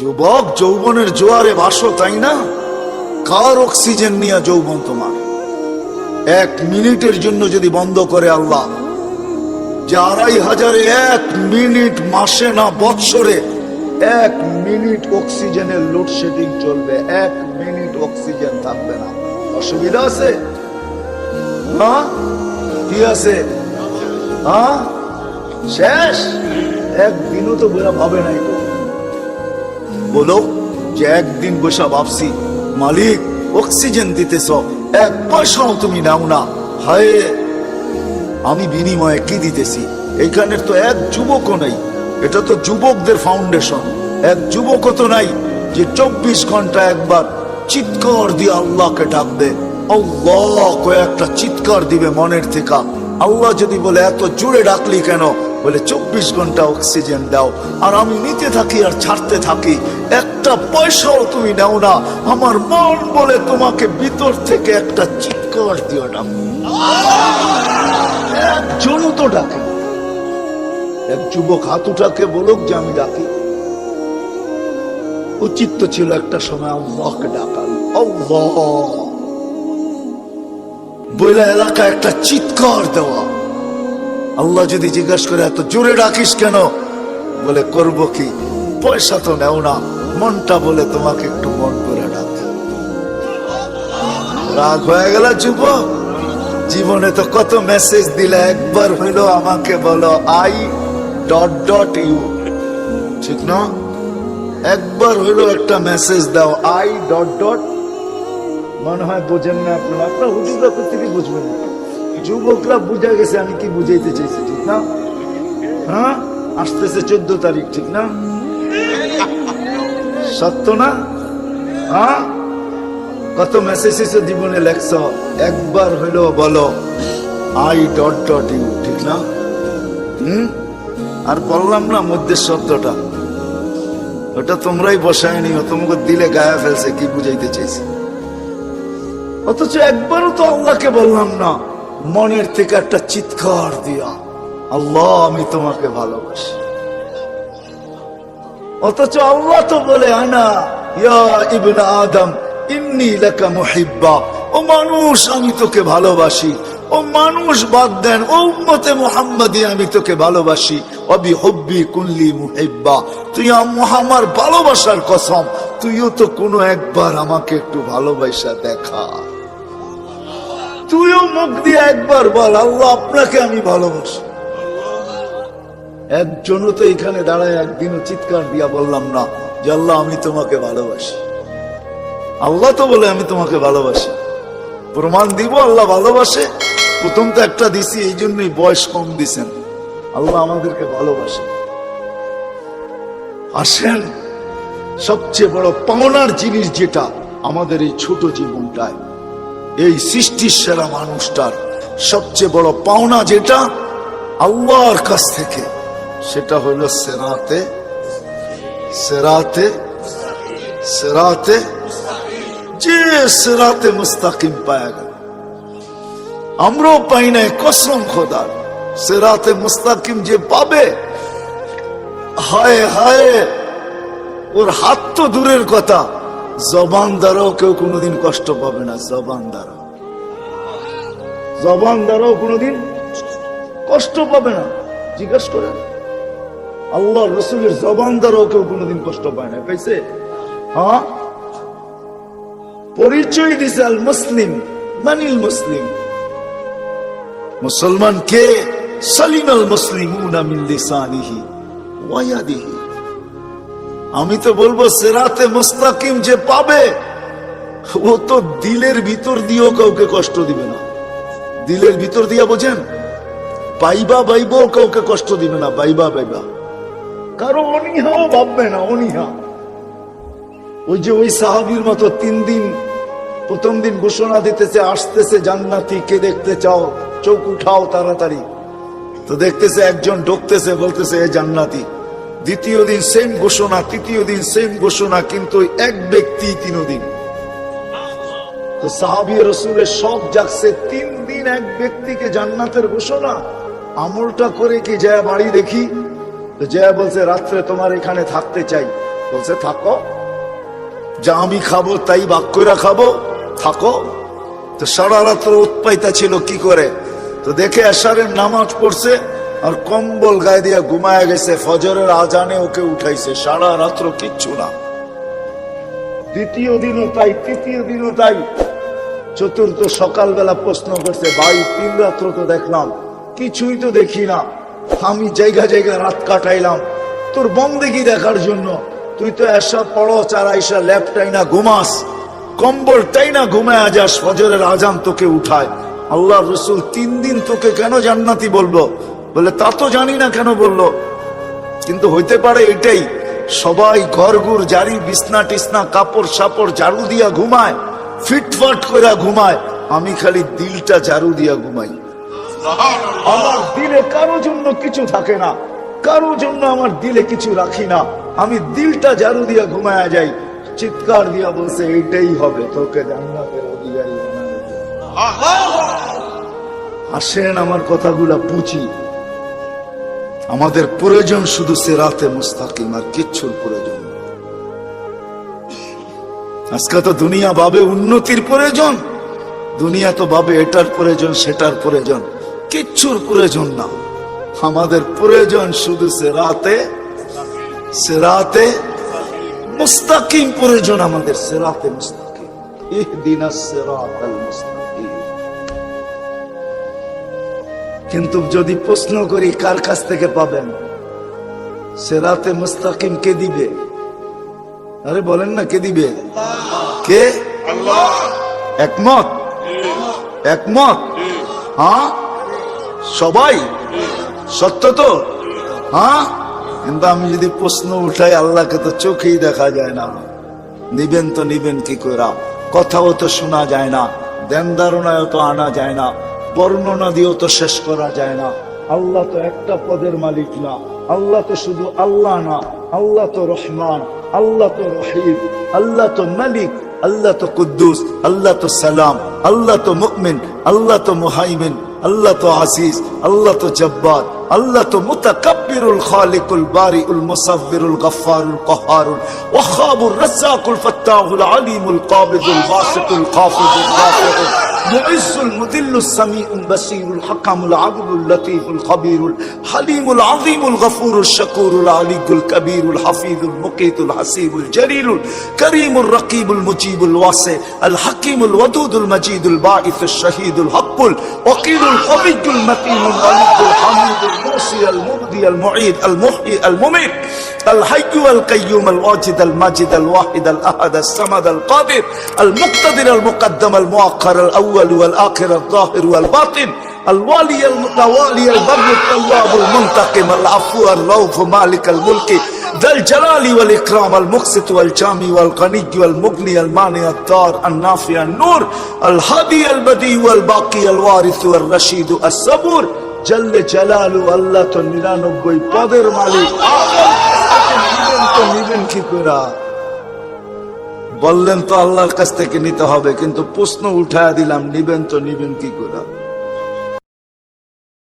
যুবক, যৌবনের জোয়ারে ভাসো, তাই না? কার অক্সিজেন নিয়ে যৌবন তোমার? এক মিনিটের জন্য যদি বন্ধ করে আল্লাহ, যে আড়াই হাজারে এক মিনিট মাসে না বৎসরে এক মিনিট অক্সিজেনের লোডশেডিং চলবে, এক মিনিট অক্সিজেন থাকবে না। অসুবিধা আছে? হ্যাঁ কি আছে? হ্যাঁ শেষ? একদিনও তো বোঝা ভাবে নাই তো। বলো যে একদিন বসা ভাবছি, মালিক অক্সিজেন দিতেছ, এক পয়সাও তুমি নাও না। হায়, আমি বিনিময়ে কি দিতেছি? এখানের তো এক যুবকও নাই। এটা তো যুবকদের ফাউন্ডেশন এক যুবকও তো নাই যে চব্বিশ ঘণ্টা একবার চিৎকার দিয়ে আল্লাহকে ডাকবে আল্লাহ কয়েকটা চিৎকার দিবে মনের থেকে। আল্লাহ যদি বলে, এত জোরে ডাকলি কেন? বলে, চব্বিশ ঘণ্টা অক্সিজেন দাও, আর আমি নিতে থাকি আর ছাড়তে থাকি। একটা পয়সাও তুমি নাও না। আমার মন বলে তোমাকে ভিতর থেকে একটা চিৎকার দিও না। একজনও তো ডাকে এক যুবক হাতুটাকে বলুক যে, আমি ডাকি। উচিত তো ছিল একটা সময় আল্লাহকে ডাকাল আল্লাহ! বইলা এলাকা একটা চিৎকার দেওয়া। আল্লাহ যদি জিজ্ঞাসা করে, এত জোরে ডাকিস কেন? বলে, করব কি? পয়সা তো নেও না। মনটা বলে তোমাকে একটু মন করে ডাকি। রাগ হয়ে গেল, যুবক। জীবনে তো কত মেসেজ দিলে একবার হইল আমাকে বলো, আই ডট ডট ইউ। ঠিক না? একবার হইল একটা মেসেজ দাও, আই ডট ডট। মনে হয় বোঝেন না আপনার। আপনার হুজুরা থেকে বুঝবেন না। যুবকরা বুঝে গেছে আমি কি বুঝাইতে চাইছি, ঠিক না? হ্যাঁ? আসতেছে চোদ্দ তারিখ, ঠিক না? সত্য না? হ্যাঁ? কত মেসেজ জীবনে লেখছ, একবার হইল বলো আই ডট ডট ইউ ঠিক না? হুম? আর বললাম না মধ্যে শব্দটা ওটা তোমরাই বসায় নিও, তোমাকে দিলে গায়ে ফেলছে, কি বুঝাইতে চাইছে? অথচ একবারও তো আল্লাহকে বললাম না। মনের থেকে একটা চিৎকার দিয়া, আল্লাহ, আমি তোমাকে ভালোবাসি। অথচ আল্লাহ তো বলে, আনা, ইয়া আদম, ইন্নি ও মানুষ, আমি তোকে ভালোবাসি। ও মানুষ, বাদ দেন, ও উম্মতে মুহাম্মাদি, আমি তোকে ভালোবাসি। অবি হব্বি কুল্লি মুহিব্বা। তুই আম- আমার ভালোবাসার কসম। তুইও তো কোনো একবার আমাকে একটু ভালোবাসা দেখা। তুইও মুখ দিয়ে একবার বল, আল্লাহ আপনাকে আমি ভালোবাসি। একজনও তো এখানে দাঁড়ায় একদিনও চিৎকার দিয়া বললাম না, যে আল্লাহ আমি তোমাকে ভালোবাসি। আল্লাহ তো বলে আমি তোমাকে ভালোবাসি। প্রমাণ দিব, আল্লাহ ভালোবাসে। প্রথম তো একটা দিছি, এই জন্যই বয়স কম দিছেন। আল্লাহ আমাদেরকে ভালোবাসে। আসেন, সবচেয়ে বড় পাওনার জিনিস যেটা আমাদের এই ছোট জীবনটায়। এই সৃষ্টির সেরা মানুষটার সবচেয়ে বড় পাওনা যেটা আল্লাহর কাছ থেকে, সেটা হলো সেরাতে সেরাতে সেরাতে, যে সেরাতে মুস্তাকিম পায়া গেল আমরাও পাই নাই কসম খোদার সেরাতে মুস্তাকিম যে পাবে, হায় হায়, ওর হাত তো দূরের কথা। জবান দ্বারাও কেউ কোনোদিন কষ্ট পাবে না, জবান দ্বারা জবান দ্বারাও কোনোদিন কষ্ট পাবে না, জিজ্ঞেস করেন। আল্লাহ রসুলের জবান দ্বারাও কেউ কোনোদিন কষ্ট পায় না। পাইছে হ্যাঁ পরিচয় দিছে আল মুসলিম, মানিল মুসলিম। মুসলমান কে? সালিম আল মুসলিম মিন লিসানিহি ওয়ায়াদিহি। আমি তো বলব, সেরাতে মুস্তাকিম যে পাবে, ও তো দিলের ভিতর দিয়েও কাউকে কষ্ট দিবে না। দিলের ভিতর দিয়া বোঝেন, পাইবা বাইবাও কাউকে কষ্ট দিবে না বাইবা বাইবা কারও অনিহাও ভাববে না, অনিহা। ওই যে ওই সাহাবির মতো তিন দিন, প্রথম দিন ঘোষণা দিতেছে, আসতেছে জান্নাতি, কে দেখতে চাও, চোখ উঠাও তাড়াতাড়ি। তো দেখতেছে একজন ঢুকতেছে, বলতেছে, এ জান্নাতি। দ্বিতীয় দিন সেম ঘোষণা, তৃতীয় দিন সেম ঘোষণা, কিন্তু এক ব্যক্তি তিন দিন তো সাহাবি রসুলের সব জাগছে, তিন দিন এক ব্যক্তিকে জান্নাতের ঘোষণা। আমলটা করে কি জয়া বাড়ি দেখি? তো জয়া বলছে, রাত্রে তোমার এখানে থাকতে চাই। বলছে, থাকো। যা আমি খাব তাই বাক করে খাব। থাকো। তো সারা রাত্র উৎপাইতা ছিল কি করে? তো দেখে আশারের নামাজ পড়ছে আর কম্বল গায়ে দিয়ে ঘুমায় গেছে, ফজরের আজানে ওকে উঠাইছে, সারা রাত্র কিচ্ছু না। দ্বিতীয় দিনও তাই, তৃতীয় দিনও তাই। চতুর্থ সকালবেলা প্রশ্ন করছে, ভাই, তিন রাত্র তো দেখলাম, কিছুই তো দেখি না। আমি জায়গা জায়গা রাত কাটাইলাম। তোর বন্দেগি দেখার জন্য তুই তো এসা পড়ো চারাইসা ল্যাপটাই না ঘুমাস। কম্বলটাই না ঘুমায় যাস, ফজরের আজান তোকে উঠায়। আল্লাহ রসুল তিন দিন তোকে কেন জান্নাতি বলব? বলে, তা তো জানি না কেন বলল? কিন্তু হইতে পারে এটাই, সবাই ঘরগুর জারি, বিছনা টিসনা, কাপড় সাপড়, ঝাড়ু দিয়া ঘুমায়, ফিটফাট করে ঘুমায়, আমি খালি দিলটা ঝাড়ু দিয়া ঘুমাই। আমার দিলে কারও জন্য কিছু থাকে না, কারও জন্য আমার দিলে কিছু রাখি না, আমি দিলটা ঝাড়ু দিয়া ঘুমায়া যাই। চিৎকার দিয়া বলছে এইটাই হবে, তোকে জান্নাতের অধিকারী। আসেন আমার কথাগুলা বুঝি আমাদের প্রয়োজন শুধু সেরাতে মুস্তাকিম আর কিচ্ছুর প্রয়োজন আজকে তো দুনিয়া ভাবে উন্নতির প্রয়োজন। দুনিয়া তো ভাবে এটার প্রয়োজন, সেটার প্রয়োজন। কিচ্ছুর প্রয়োজন না। আমাদের প্রয়োজন শুধু সেরাতে সেরাতে মুস্তাকিম প্রয়োজন আমাদের, সেরাতে মুস্তাকিম। ইহদিনাস সিরাতাল মুস্তাকিম। কিন্তু যদি প্রশ্ন করি কার কাছ থেকে পাবেন সেরাতে মুস্তাকিম কে দিবে? আরে বলেন না কে দিবে? কে? একমত? একমত? হ্যাঁ? সবাই? সত্য তো? হ্যাঁ? কিন্তু আমি যদি প্রশ্ন উঠাই আল্লাহকে তো চোখেই দেখা যায় না। নিবেন তো নিবেন কি করে? কথাও তো শোনা যায় না দেন ধারণায় তো আনা যায় না। বর্ণনা দিয়েও তো শেষ করা যায় না আল্লাহ তো একটা পদের মালিক না আল্লাহ তো শুধু আল্লাহ না আল্লাহ তো রহমান আল্লাহ তো রহিম আল্লাহ তো মালিক আল্লাহ তো কুদ্দুস আল্লাহ তো সালাম আল্লাহ তো মুকমিন আল্লাহ তো মুহাইমিন আল্লাহ তো আসিস আল্লাহ তো জব্বার আল্লাহ তো মুতাকাব্বিরুল খালিকুল বারিউল মুসাব্বিরুল গফফারুল কহারুল ওয়াহাবুর রাজ্জাকুল ফাত্তাহুল আলিমুল কাবিদুল বাসিতুল খাফিদুল রাফিউল معز المذل السميع البصير الحكم العدل اللطيف الخبير الحليم العظيم الغفور الشكور العلي الكبير الحفيظ المقيت الحسيب الجليل الكريم الرقيب المجيب الواسع الحكيم الودود المجيد الباعث الشهيد الحق الوكيل القوي المتين الغني الحميد الموصي المبدي المعيد المحيي المميت الحي القيوم الواجد الماجد الواحد الأحد الصمد القادر المقتدر المقدم المؤخر الأول والاخر الظاهر والباطن الوالي المتوالي البر التواب المنتقم العفو الرؤوف مالك الملك ذا الجلال والاكرام المقسط والجامي والغني والمغني المانع الدار النافع النور الهادي البديع والباقي الوارث والرشيد الصبور جل جلاله الله তো নিরানব্বই পদের মালিক নিবেন তো নিবেন কি করে বললেন তো আল্লাহর কাছ থেকে নিতে হবে, কিন্তু প্রশ্ন উঠায় দিলাম, নিবেন তো নিবেন কি করে?